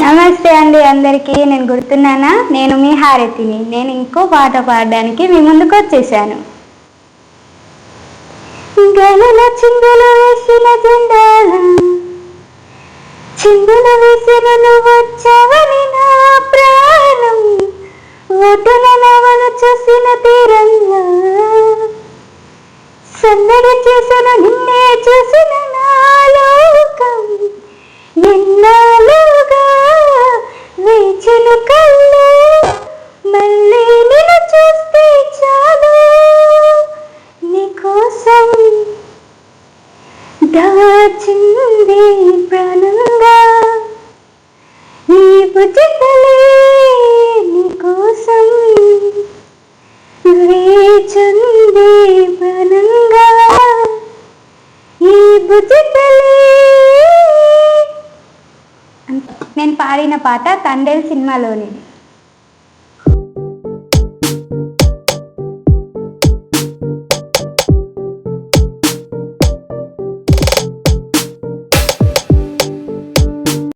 నమస్తే అండి అందరికీ నేను గుర్తున్నానా? నేను మీ హారతిని. నేను ఇంకో పాట పాడడానికి మీ ముందుకు వచ్చేసాను. గలల చిందులు వేసిన జెండాల? చిందులు వేసిన నువ్వు వచ్చావని నా ప్రాణం. ఒడ్డున నవలు చూసిన తీరంగా సందడి చేసిన నిన్నే చూసి దాచింది ప్రాణంగా. నీ బుజ్జితలే నీకోసం వేచుంది ప్రాణంగా. ఈ బుచితలే నేను పాడిన పాట తండేల్ సినిమాలోనిది